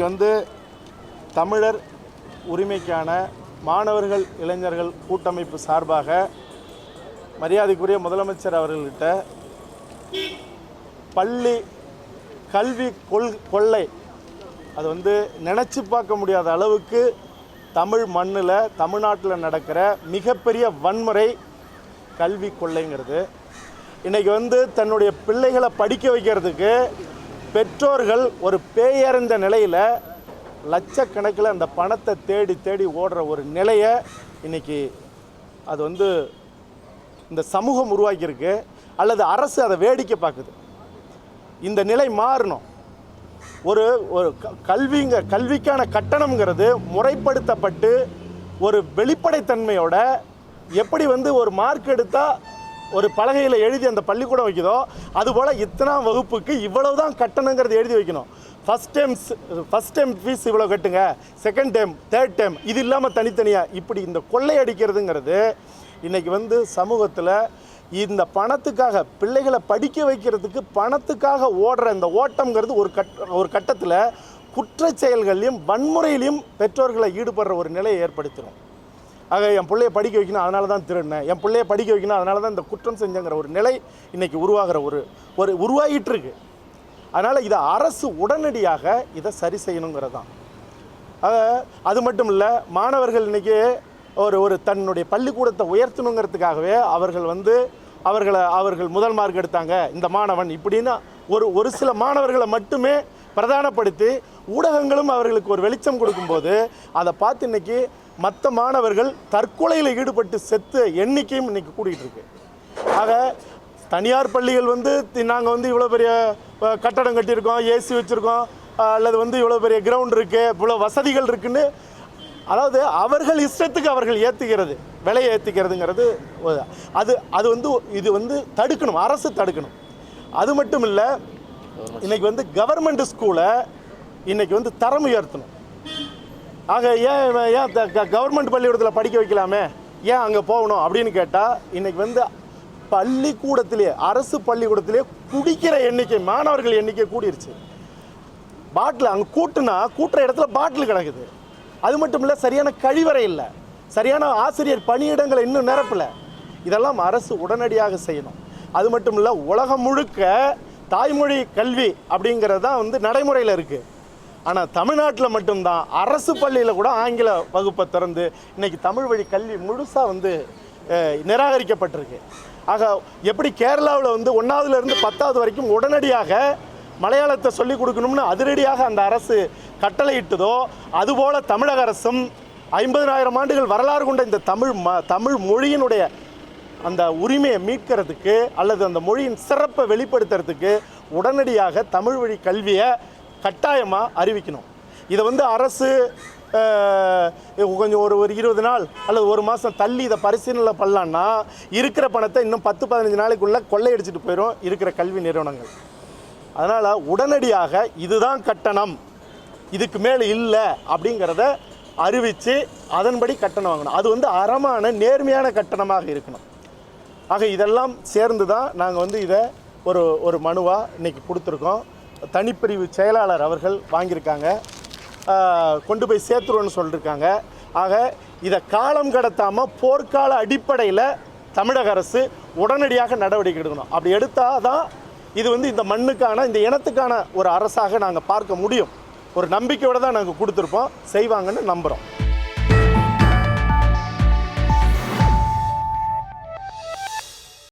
இன்றைக்கி வந்து தமிழர் உரிமைக்கான மாணவர்கள் இளைஞர்கள் கூட்டமைப்பு சார்பாக மரியாதைக்குரிய முதலமைச்சர் அவர்கள்கிட்ட பள்ளி கல்வி கொள் கொள்ளை அது வந்து நினச்சி பார்க்க முடியாத அளவுக்கு தமிழ் மண்ணில் தமிழ்நாட்டில் நடக்கிற மிகப்பெரிய வன்முறை கல்வி கொள்ளைங்கிறது. இன்றைக்கி வந்து தன்னுடைய பிள்ளைகளை படிக்க வைக்கிறதுக்கு பெற்றோர்கள் ஒரு பேயறிந்த நிலையில் லட்சக்கணக்கில் அந்த பணத்தை தேடி தேடி ஓடுற ஒரு நிலையை இன்றைக்கி அது வந்து இந்த சமூகம் உருவாக்கியிருக்கு. அல்லது அரசு அதை வேடிக்கை பார்க்குது. இந்த நிலை மாறணும். ஒரு ஒரு க- கல்விங்க கல்விக்கான கட்டணம்ங்கிறது முறைப்படுத்தப்பட்டு ஒரு வெளிப்படைத்தன்மையோட எப்படி வந்து ஒரு மார்க் எடுத்தால் ஒரு பலகையில் எழுதி அந்த பள்ளிக்கூடம் வைக்குதோ அதுபோல் இத்தனாம் வகுப்புக்கு இவ்வளவு தான் கட்டணங்கிறது எழுதி வைக்கணும். First times first time fees இவ்வளோ கட்டுங்க. செகண்ட் டைம் தேர்ட் டைம் இது இல்லாமல் தனித்தனியாக இப்படி இந்த கொள்ளையடிக்கிறதுங்கிறது இன்றைக்கி வந்து சமூகத்தில் இந்த பணத்துக்காக பிள்ளைகளை படிக்க வைக்கிறதுக்கு பணத்துக்காக ஓடுற இந்த ஓட்டம்ங்கிறது ஒரு கட் ஒரு கட்டத்தில் குற்ற செயல்கள்லையும் வன்முறையிலையும் பெற்றோர்களை ஈடுபடுற ஒரு நிலையை ஏற்படுத்திடும் ஆக என் பிள்ளைய படிக்க வைக்கணும் அதனால தான் திருடினேன். என் பிள்ளைய படிக்க வைக்கணும் அதனால தான் இந்த குற்றம் செஞ்சங்கிற ஒரு நிலை இன்றைக்கி உருவாகிற ஒரு ஒரு உருவாகிட்டு இருக்கு அதனால் இதை அரசு உடனடியாக இதை சரி செய்யணுங்கிறது தான் அது மட்டும் இல்லை மாணவர்கள் இன்னைக்கு ஒரு ஒரு தன்னுடைய பள்ளிக்கூடத்தை உயர்த்தணுங்கிறதுக்காகவே அவர்கள் வந்து அவர்களை அவர்கள் முதல் மார்க் எடுத்தாங்க இந்த மாணவன் இப்படின்னு ஒரு ஒரு சில மாணவர்களை மட்டுமே பிரதானப்படுத்தி ஊடகங்களும் அவர்களுக்கு ஒரு வெளிச்சம் கொடுக்கும்போது அதை பார்த்து இன்றைக்கி மற்ற மாணவர்கள் தற்கொலையில் ஈடுபட்டு செத்து எண்ணிக்கையும் இன்றைக்கி கூட்டிகிட்டு இருக்கு. ஆக தனியார் பள்ளிகள் வந்து நாங்கள் வந்து இவ்வளோ பெரிய கட்டடம் கட்டியிருக்கோம் ஏசி வச்சுருக்கோம் அல்லது வந்து இவ்வளோ பெரிய கிரவுண்ட் இருக்குது இவ்வளோ வசதிகள் இருக்குன்னு அதாவது அவர்கள் இஷ்டத்துக்கு அவர்கள் ஏற்றுக்கிறது விலையை ஏற்றிக்கிறதுங்கிறது அது அது வந்து இது வந்து தடுக்கணும் அரசு தடுக்கணும். அது மட்டும் இல்லை இன்றைக்கி வந்து கவர்மெண்ட் ஸ்கூலை இன்றைக்கி வந்து தரம் உயர்த்தணும். ஆக ஏன் ஏன் கவர்மெண்ட் பள்ளிக்கூடத்தில் படிக்க வைக்கலாமே? ஏன் அங்கே போகணும் அப்படின்னு கேட்டால் இன்னைக்கு வந்து பள்ளிக்கூடத்திலே அரசு பள்ளிக்கூடத்திலே குடிக்கிற எண்ணிக்கை மாணவர்கள் எண்ணிக்கை கூடிருச்சு. பாட்டில் அங்கே கூட்டுனா கூட்டுற இடத்துல பாட்டில் கிடக்குது. அது மட்டும் இல்லை சரியான கழிவறை இல்லை. சரியான ஆசிரியர் பணியிடங்களை இன்னும் நிரப்பலை. இதெல்லாம் அரசு உடனடியாக செய்யணும். அது மட்டும் இல்லை உலகம் முழுக்க தாய்மொழி கல்வி அப்படிங்கிறது தான் வந்து நடைமுறையில் இருக்குது ஆனால் தமிழ்நாட்டில் மட்டும்தான். அரசு பள்ளியில் கூட ஆங்கில வகுப்பை திறந்து இன்னைக்கு தமிழ் வழி கல்வி முழுசாக வந்து நிராகரிக்கப்பட்டிருக்கு. ஆக எப்படி கேரளாவில் வந்து ஒன்றாவதுலேருந்து பத்தாவது வரைக்கும் உடனடியாக மலையாளத்தை சொல்லிக் கொடுக்கணும்னு அதிரடியாக அந்த அரசு கட்டளையிட்டதோ அதுபோல் தமிழக அரசும் ஐம்பதனாயிரம் ஆண்டுகள் வரலாறு கொண்ட இந்த தமிழ் ம தமிழ் மொழியினுடைய அந்த உரிமையை மீட்கிறதுக்கு அல்லது அந்த மொழியின் சிறப்பை வெளிப்படுத்துறதுக்கு உடனடியாக தமிழ் வழி கல்வியை கட்டாயமாக அறிவிக்கணும். இதை வந்து அரசு கொஞ்சம் ஒரு ஒரு இருபது நாள் அல்லது ஒரு மாதம் தள்ளி இதை பரிசீலனை பண்ணலான்னா இருக்கிற பணத்தை இன்னும் பத்து பதினஞ்சு நாளைக்குள்ளே கொள்ளையடிச்சிட்டு போயிடும் இருக்கிற கல்வி நிறுவனங்கள். அதனால் உடனடியாக இதுதான் கட்டணம். இதுக்கு மேலே இல்லை அப்படிங்கிறத அறிவித்து அதன்படி கட்டணம் வாங்கணும். அது வந்து அறமான நேர்மையான கட்டணமாக இருக்கணும். ஆக இதெல்லாம் சேர்ந்து தான் நாங்கள் வந்து இதை ஒரு ஒரு மனுவாக இன்னைக்கு கொடுத்துருக்கோம். தனிப்பிரிவு செயலாளர் அவர்கள் வாங்கியிருக்காங்க. கொண்டு போய் சேர்த்துருவோன்னு சொல்லியிருக்காங்க. ஆக இதை காலம் கடத்தாமல் போர்க்கால அடிப்படையில் தமிழக அரசு உடனடியாக நடவடிக்கை எடுக்கணும். அப்படி எடுத்தால் தான் இது வந்து இந்த மண்ணுக்கான இந்த இனத்துக்கான ஒரு அரசாக நாங்கள் பார்க்க முடியும். ஒரு நம்பிக்கையோடு தான் நாங்கள் கொடுத்துருப்போம். செய்வாங்கன்னு நம்புகிறோம்